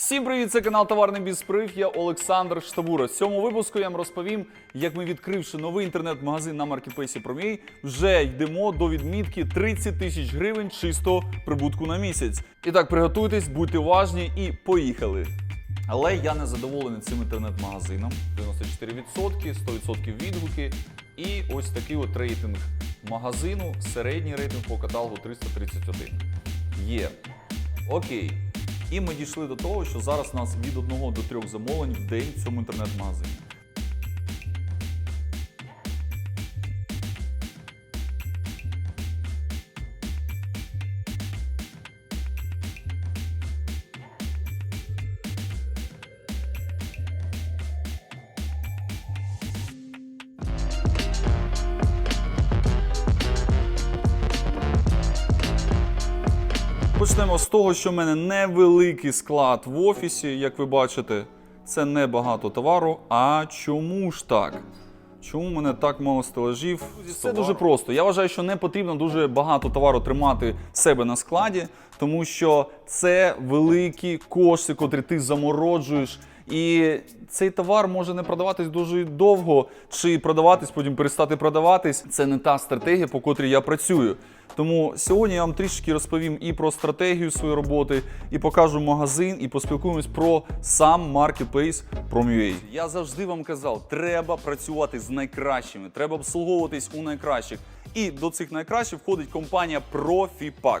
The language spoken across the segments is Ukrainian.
Всім привіт, це канал Товарний Бізприв. Я Олександр Штабура. В цьому випуску я вам розповім, як ми, відкривши новий інтернет-магазин на маркетплейсі Промій, вже йдемо до відмітки 30 тисяч гривень чистого прибутку на місяць. І так, приготуйтесь, будьте уважні і поїхали. Але я не задоволений цим інтернет-магазином. 94%, 100% відгуки. І ось такий от рейтинг магазину, середній рейтинг по каталогу 331. Є. Окей. І ми дійшли до того, що зараз у нас від одного до трьох замовлень в день в цьому інтернет-магазині. Того, що в мене невеликий склад в офісі, як ви бачите. Це не багато товару. А чому ж так? Чому в мене так мало стелажів? Це дуже просто. Я вважаю, що не потрібно дуже багато товару тримати в себе на складі, тому що це великі кошти, котрі ти замороджуєш. І цей товар може не продаватись дуже довго, чи продаватись, потім перестати продаватись. Це не та стратегія, по котрій я працюю. Тому сьогодні я вам трішки розповім і про стратегію своєї роботи, і покажу магазин, і поспілкуємось про сам маркетплейс Prom.ua. Я завжди вам казав, треба працювати з найкращими, треба обслуговуватись у найкращих. І до цих найкращих входить компанія Profipack,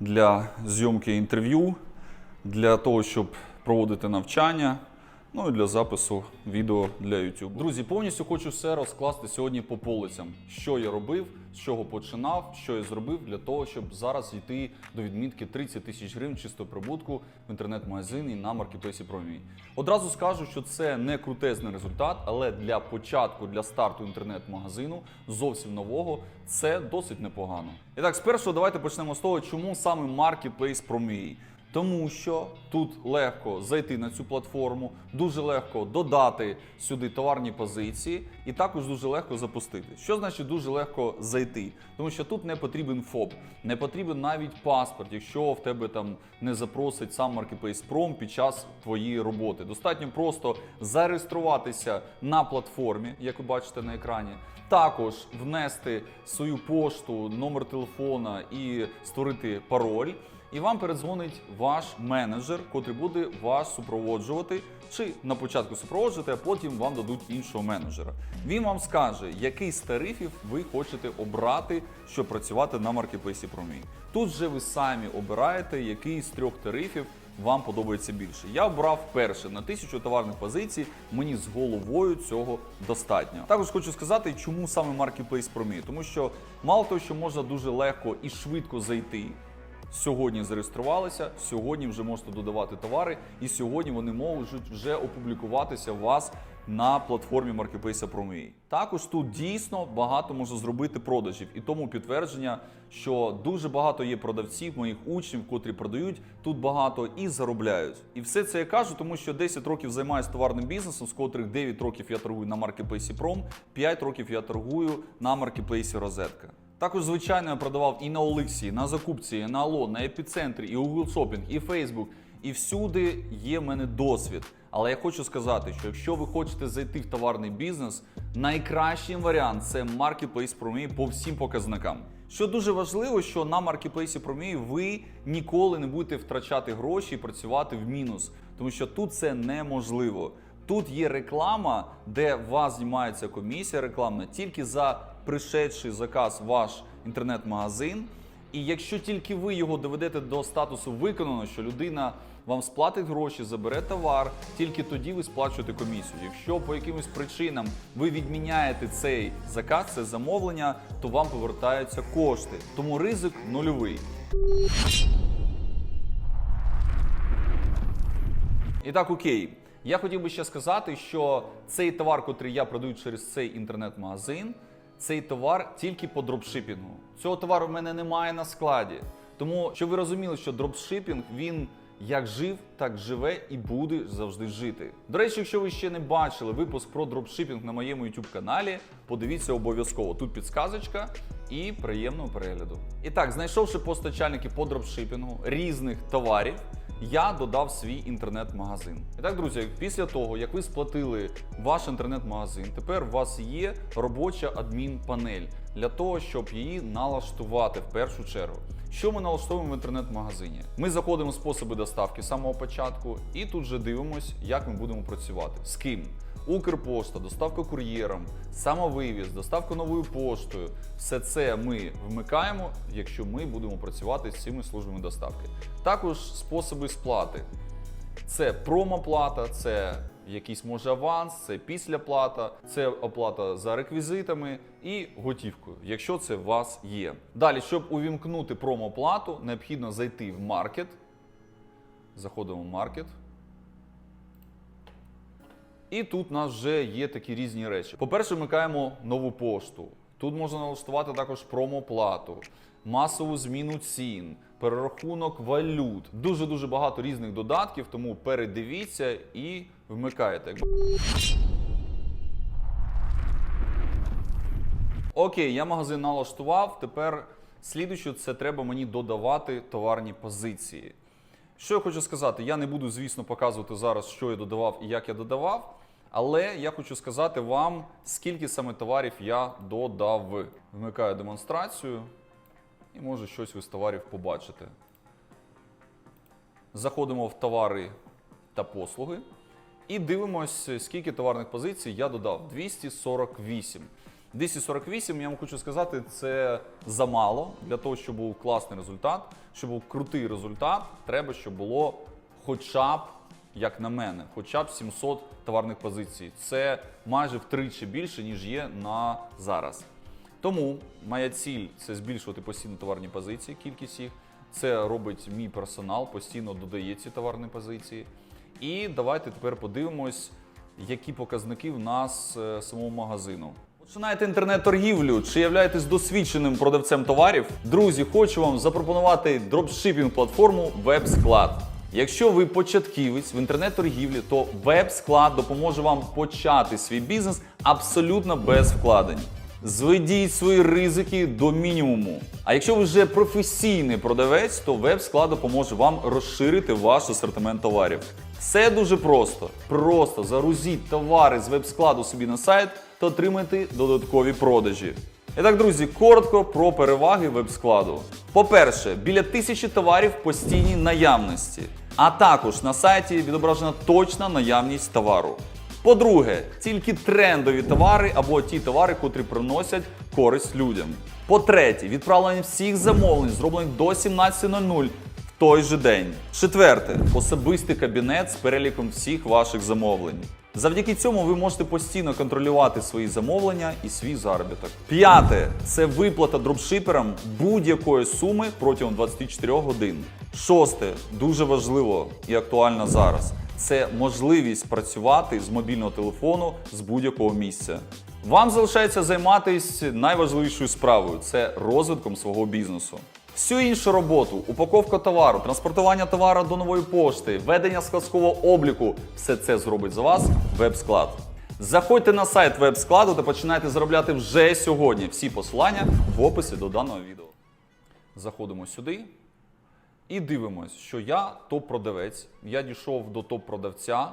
для зйомки інтерв'ю, для того, щоб проводити навчання, ну і для запису відео для YouTube. Друзі, повністю хочу все розкласти сьогодні по полицям. Що я робив, з чого починав, що я зробив для того, щоб зараз йти до відмітки 30 тисяч гривень чистого прибутку в інтернет-магазині на маркетплейсі Промій. Одразу скажу, що це не крутезний результат, але для початку, для старту інтернет-магазину зовсім нового, це досить непогано. І так, спершу давайте почнемо з того, чому саме маркетплейс Промій. Тому що тут легко зайти на цю платформу, дуже легко додати сюди товарні позиції, і також дуже легко запустити. Що значить дуже легко зайти? Тому що тут не потрібен ФОП, не потрібен навіть паспорт, якщо в тебе там не запросить сам Marketplace під час твоєї роботи. Достатньо просто зареєструватися на платформі, як ви бачите на екрані. Також внести свою пошту, номер телефона і створити пароль. І вам передзвонить ваш менеджер, котрий буде вас супроводжувати, чи на початку супроводжувати, а потім вам дадуть іншого менеджера. Він вам скаже, який з тарифів ви хочете обрати, щоб працювати на маркетплейсі Промій. Тут же ви самі обираєте, який з трьох тарифів вам подобається більше. Я обрав перше на тисячу товарних позицій. Мені з головою цього достатньо. Також хочу сказати, чому саме маркетплейс Промій, тому що мало того, що можна дуже легко і швидко зайти. Сьогодні зареєструвалися, сьогодні вже можете додавати товари, і сьогодні вони можуть вже опублікуватися у вас на платформі маркетплейса Pромій. Також тут дійсно багато можна зробити продажів, і тому підтвердження, що дуже багато є продавців, моїх учнів, котрі продають тут багато і заробляють. І все це я кажу, тому що 10 років займаюся товарним бізнесом, з котрих 9 років я торгую на маркетплейсі Пром, 5 років я торгую на маркетплейсі Розетка. Також, звичайно, я продавав і на Олексі, на закупці, і на Ало, на епіцентрі, і Google Shopping, і Facebook. І всюди є в мене досвід. Але я хочу сказати, що якщо ви хочете зайти в товарний бізнес, найкращий варіант це Marketplace Promі по всім показникам. Що дуже важливо, що на маркетплейсі Промій ви ніколи не будете втрачати гроші і працювати в мінус, тому що тут це неможливо. Тут є реклама, де вас знімається комісія рекламна тільки за пришедший заказ ваш інтернет-магазин. І якщо тільки ви його доведете до статусу виконано, що людина вам сплатить гроші, забере товар, тільки тоді ви сплачуєте комісію. Якщо по якимось причинам ви відміняєте цей заказ, це замовлення, то вам повертаються кошти. Тому ризик нульовий. І так, окей. Я хотів би ще сказати, що цей товар, котрий я продаю через цей інтернет-магазин, цей товар тільки по дропшипінгу. Цього товару в мене немає на складі. Тому, щоб ви розуміли, що дропшипінг він як жив, так живе і буде завжди жити. До речі, якщо ви ще не бачили випуск про дропшипінг на моєму YouTube каналі, подивіться обов'язково. Тут підсказочка і приємного перегляду. І так, знайшовши постачальники по дропшипінгу різних товарів, я додав свій інтернет-магазин. І так, друзі, після того, як ви сплатили ваш інтернет-магазин, тепер у вас є робоча адмін-панель для того, щоб її налаштувати в першу чергу. Що ми налаштовуємо в інтернет-магазині? Ми заходимо в способи доставки з самого початку, і тут же дивимось, як ми будемо працювати. З ким? Укрпошта, доставка кур'єром, самовивіз, доставка новою поштою. Все це ми вмикаємо, якщо ми будемо працювати з цими службами доставки. Також способи сплати. Це промоплата, це якийсь може аванс, це післяплата, це оплата за реквізитами і готівкою, якщо це у вас є. Далі, щоб увімкнути промоплату, необхідно зайти в маркет. Заходимо в маркет. І тут у нас вже є такі різні речі. По-перше, вмикаємо нову пошту. Тут можна налаштувати також промоплату, масову зміну цін, перерахунок валют. Дуже дуже багато різних додатків, тому передивіться і вмикаєте. Окей, я магазин налаштував. Тепер слідуюче це треба мені додавати товарні позиції. Що я хочу сказати, я не буду, звісно, показувати зараз, що я додавав і як я додавав. Але я хочу сказати вам, скільки саме товарів я додав. Вмикаю демонстрацію і може щось ви з товарів побачите. Заходимо в товари та послуги і дивимось, скільки товарних позицій я додав. 248. 248, я вам хочу сказати, це замало для того, щоб був класний результат. Щоб був крутий результат, треба, щоб було хоча б, як на мене, хоча б 700 товарних позицій. Це майже втричі більше, ніж є на зараз. Тому моя ціль це збільшувати постійно товарні позиції, кількість їх. Це робить мій персонал, постійно додає ці товарні позиції. І давайте тепер подивимось, які показники в нас е, самого магазину. Починаєте інтернет-торгівлю чи являєтесь досвідченим продавцем товарів? Друзі, хочу вам запропонувати дропшипінг платформу WebSclad. Якщо ви початківець в інтернет-торгівлі, то WebSclad допоможе вам почати свій бізнес абсолютно без вкладень. Зведіть свої ризики до мінімуму. А якщо ви вже професійний продавець, то WebSclad допоможе вам розширити ваш асортимент товарів. Все дуже просто. Просто загрузіть товари з веб-складу собі на сайт та отримайте додаткові продажі. І так, друзі, коротко про переваги веб-складу. По-перше, біля тисячі товарів постійній наявності. А також на сайті відображена точна наявність товару. По-друге, тільки трендові товари або ті товари, котрі приносять користь людям. По-третє, відправлення всіх замовлень зроблених до 17.00 в той же день. Четверте, особистий кабінет з переліком всіх ваших замовлень. Завдяки цьому ви можете постійно контролювати свої замовлення і свій заробіток. П'яте це виплата дропшиперам будь-якої суми протягом 24 годин. Шосте дуже важливо і актуально зараз. Це можливість працювати з мобільного телефону з будь-якого місця. Вам залишається займатися найважливішою справою це розвитком свого бізнесу. Всю іншу роботу, упаковка товару, транспортування товару до нової пошти, ведення складського обліку все це зробить за вас веб-склад. Заходьте на сайт веб-складу та починайте заробляти вже сьогодні. Всі посилання в описі до даного відео. Заходимо сюди і дивимось, що я топ-продавець. Я дійшов до топ-продавця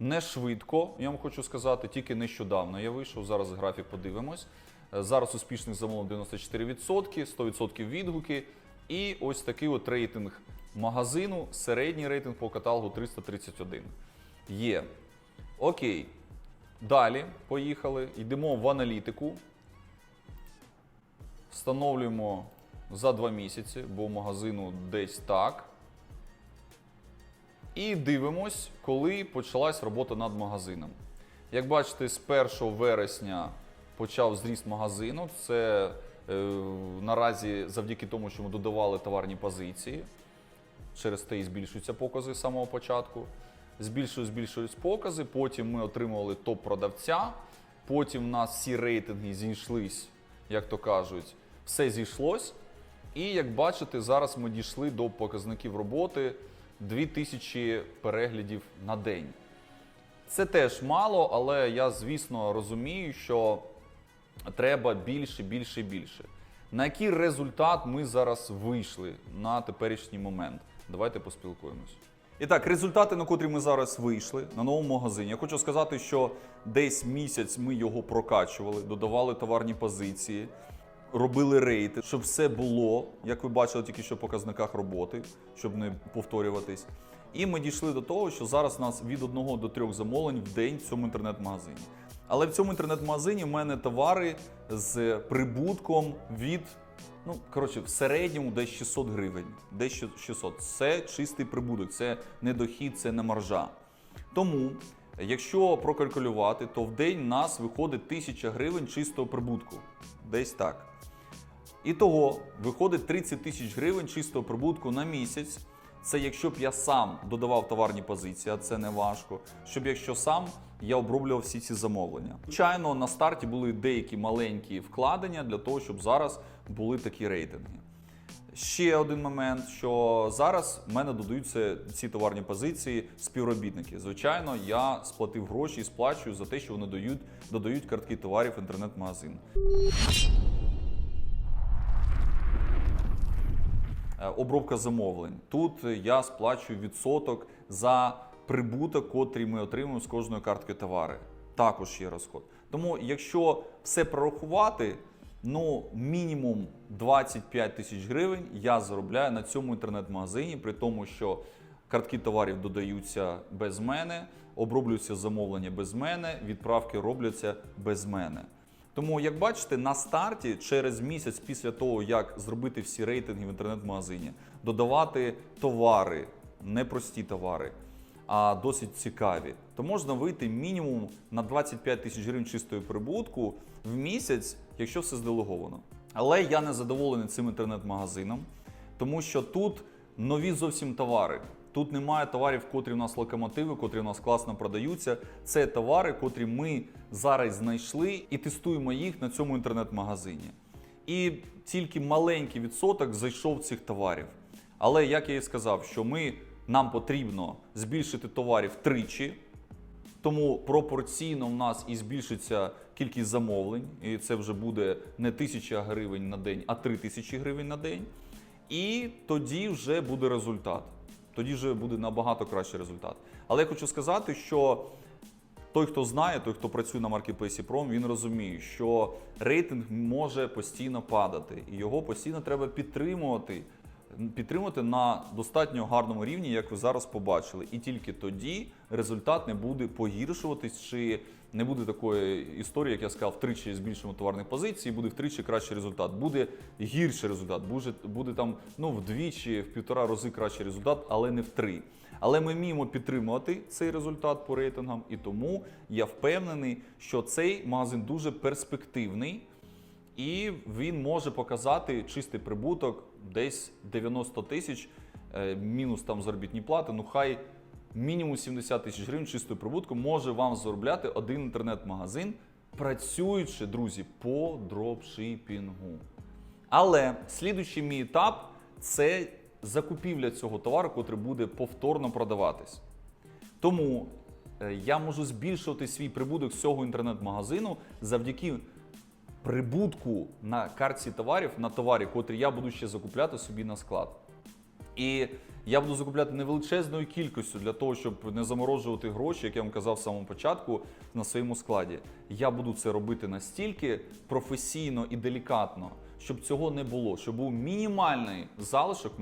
не швидко, я вам хочу сказати, тільки нещодавно я вийшов. Зараз графік подивимось. Е, Зараз успішних замовлень 94%, 100% відгуки. І ось такий от рейтинг магазину, середній рейтинг по каталогу 331. Є. Окей. Далі поїхали. Йдемо в аналітику. встановлюємо за два місяці, бо магазину десь так. І дивимось, коли почалась робота над магазином. Як бачите, з 1 вересня почав зріст магазину. Це наразі завдяки тому, що ми додавали товарні позиції. Через те і збільшуються покази з самого початку. Збільшують, збільшують покази. Потім ми отримували топ-продавця. Потім в нас всі рейтинги зійшлись, як то кажуть, все зійшлось. І як бачите, зараз ми дійшли до показників роботи 2000 переглядів на день. Це теж мало, але я, звісно, розумію, що треба більше, більше більше. На який результат ми зараз вийшли на теперішній момент? Давайте поспілкуємось. І так, результати, на котрі ми зараз вийшли на новому магазині. Я хочу сказати, що десь місяць ми його прокачували, додавали товарні позиції, робили рейти, щоб все було, як ви бачили тільки що в показниках роботи, щоб не повторюватись. І ми дійшли до того, що зараз у нас від одного до трьох замовлень в день в цьому інтернет-магазині. Але в цьому інтернет-магазині в мене товари з прибутком від, ну коротше, в середньому десь 600 гривень. Десь 600. Це чистий прибуток, це не дохід, це не маржа. Тому, якщо прокалькулювати, то в день нас виходить 1000 гривень чистого прибутку. Десь так. І того виходить 30 тисяч гривень чистого прибутку на місяць. Це якщо б я сам додавав товарні позиції, а це не важко. Щоб якщо сам я оброблював всі ці замовлення. Звичайно, на старті були деякі маленькі вкладення для того, щоб зараз були такі рейтинги. Ще один момент, що зараз в мене додаються ці товарні позиції співробітники. Звичайно, я сплатив гроші і сплачую за те, що вони дають, додають картки товарів інтернет-магазин. Обробка замовлень. Тут я сплачую відсоток за прибуток, котрий ми отримуємо з кожної картки товари. Також є розход. Тому, якщо все прорахувати, ну мінімум 25 тисяч гривень я заробляю на цьому інтернет-магазині, при тому, що картки товарів додаються без мене, оброблюються замовлення без мене, відправки робляться без мене. Тому, як бачите, на старті, через місяць після того, як зробити всі рейтинги в інтернет-магазині, додавати товари, не прості товари, а досить цікаві, то можна вийти мінімум на 25 тисяч гривень чистої прибутку в місяць, якщо все зделеговано. Але я не задоволений цим інтернет-магазином, тому що тут нові зовсім товари. Тут немає товарів, котрі в нас локомотиви, котрі в нас класно продаються. Це товари, котрі ми зараз знайшли і тестуємо їх на цьому інтернет-магазині. І тільки маленький відсоток зайшов цих товарів. Але як я і сказав, що ми, нам потрібно збільшити товарів тричі, тому пропорційно в нас і збільшиться кількість замовлень, і це вже буде не 1000 гривень на день, а 3000 гривень на день. І тоді вже буде результат. Тоді вже буде набагато кращий результат. Але я хочу сказати, що той, хто знає, той, хто працює на маркетплейсі Prom, він розуміє, що рейтинг може постійно падати, і його постійно треба підтримувати. Підтримувати на достатньо гарному рівні, як ви зараз побачили, і тільки тоді результат не буде погіршуватись, чи не буде такої історії, як я сказав, втричі збільшимо товарних позицій, буде втричі кращий результат. Буде гірший результат, буде, буде там ну вдвічі, в півтора рази кращий результат, але не в три. Але ми вміємо підтримувати цей результат по рейтингам, і тому я впевнений, що цей магазин дуже перспективний. І він може показати чистий прибуток десь 90 тисяч, е, мінус там заробітні плати. Ну хай мінімум 70 тисяч гривень чистого прибутку може вам заробляти один інтернет-магазин, працюючи, друзі, по дропшипінгу. Але слідуючий мій етап це закупівля цього товару, котрий буде повторно продаватись. Тому е, я можу збільшувати свій прибуток з цього інтернет-магазину завдяки прибутку на картці товарів на товарі, котрі я буду ще закупляти собі на склад. І я буду закупляти невеличезною кількістю для того, щоб не заморожувати гроші, як я вам казав в самому початку, на своєму складі. Я буду це робити настільки професійно і делікатно, щоб цього не було, щоб був мінімальний залишок.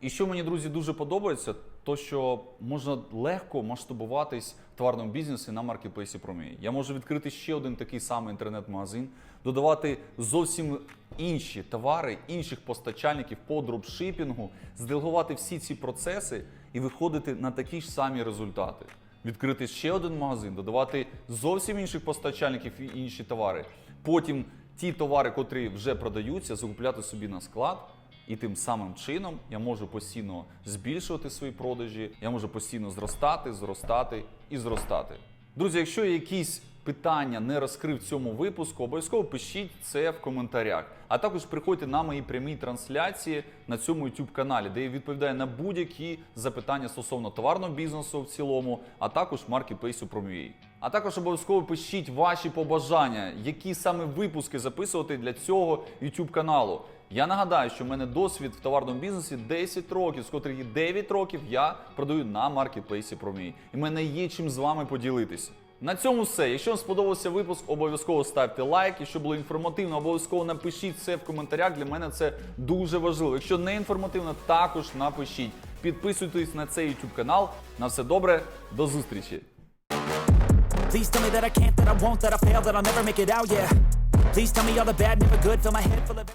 І що мені, друзі, дуже подобається, то, що можна легко масштабуватись в товарному бізнесі на маркетплейсі Промій. Я можу відкрити ще один такий самий інтернет-магазин, додавати зовсім інші товари, інших постачальників по дропшипінгу, зделегувати всі ці процеси і виходити на такі ж самі результати. Відкрити ще один магазин, додавати зовсім інших постачальників і інші товари. Потім ті товари, котрі вже продаються, закупляти собі на склад. І тим самим чином я можу постійно збільшувати свої продажі, я можу постійно зростати, зростати і зростати. Друзі, якщо є якісь питання не розкрив цьому випуску, обов'язково пишіть це в коментарях. А також приходьте на мої прямі трансляції на цьому YouTube каналі, де я відповідаю на будь-які запитання стосовно товарного бізнесу в цілому, а також маркетплейсу Prom.ua. А також обов'язково пишіть ваші побажання, які саме випуски записувати для цього YouTube каналу. Я нагадаю, що в мене досвід в товарному бізнесі 10 років, з котрих 9 років я продаю на маркетплейсі Prom.ua. І в мене є чим з вами поділитися. На цьому все. Якщо вам сподобався випуск, обов'язково ставте лайк. Якщо було інформативно, обов'язково напишіть це в коментарях. Для мене це дуже важливо. Якщо не інформативно, також напишіть. Підписуйтесь на цей YouTube канал. На все добре, до зустрічі! Please tell me that I can't, that I won't, that.